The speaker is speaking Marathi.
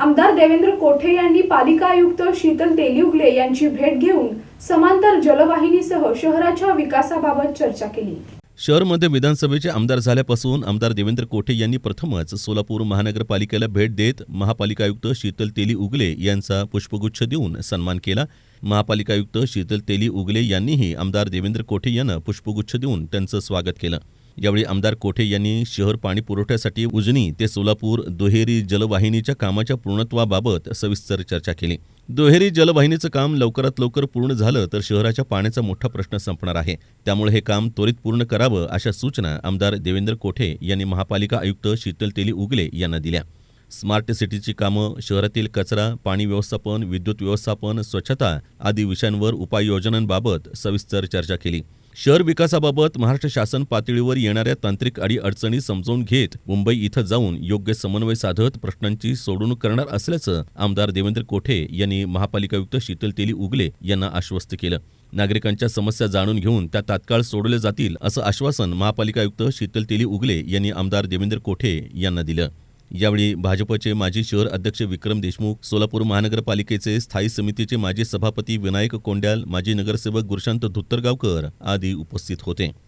आमदार देवेंद्र कोठे यांनी पालिका आयुक्त शीतल तेलियुगले यांची भेट घेऊन समांतर जलवाहिनीसह शहराच्या विकासाबाबत चर्चा केली. शहरमध्ये विधानसभेचे आमदार झाल्यापासून आमदार देवेंद्र कोठे यांनी प्रथमच सोलापूर महानगरपालिकेला भेट देत महापालिका आयुक्त शीतल तेली उगले यांचा पुष्पगुच्छ देऊन सन्मान केला. महापालिका आयुक्त शीतल तेली उगले यांनीही आमदार देवेंद्र कोठे यांना पुष्पगुच्छ देऊन त्यांचं स्वागत केलं. यावेळी आमदार कोठे यांनी शहर पाणी पुरवठ्यासाठी उजनी ते सोलापूर दुहेरी जलवाहिनीच्या कामाच्या पूर्णत्वाबाबत सविस्तर चर्चा केली. दुहेरी जलवाहिनीचं काम लवकरात लवकर पूर्ण झालं तर शहराच्या पाण्याचा मोठा प्रश्न संपणार आहे. त्यामुळे हे काम त्वरित पूर्ण करावं अशा सूचना आमदार देवेंद्र कोठे यांनी महापालिका आयुक्त शीतल तेली उगले यांना दिल्या. स्मार्ट सिटीची कामं शहरातील कचरा पाणी व्यवस्थापन विद्युत व्यवस्थापन स्वच्छता आदी विषयांवर उपाययोजनांबाबत सविस्तर चर्चा केली. शहर विकासाबाबत महाराष्ट्र शासन पातळीवर येणाऱ्या तांत्रिक अडीअडचणी समजून घेत मुंबई इथं जाऊन योग्य समन्वय साधत प्रश्नांची सोडवणूक करणार असल्याचं आमदार देवेंद्र कोठे यांनी महापालिका आयुक्त शीतल तेली उगले यांना आश्वस्त केलं. नागरिकांच्या समस्या जाणून घेऊन त्या तात्काळ सोडवल्या जातील असं आश्वासन महापालिका आयुक्त शीतल तेली उगले यांनी आमदार देवेंद्र कोठे यांना दिलं. यावेळी भाजपचे माजी शहर अध्यक्ष विक्रम देशमुख सोलापूर महानगरपालिकेचे स्थायी समितीचे माजी सभापती विनायक कोंड्याल माजी नगरसेवक गुरशांत धुत्तरगावकर आदी उपस्थित होते.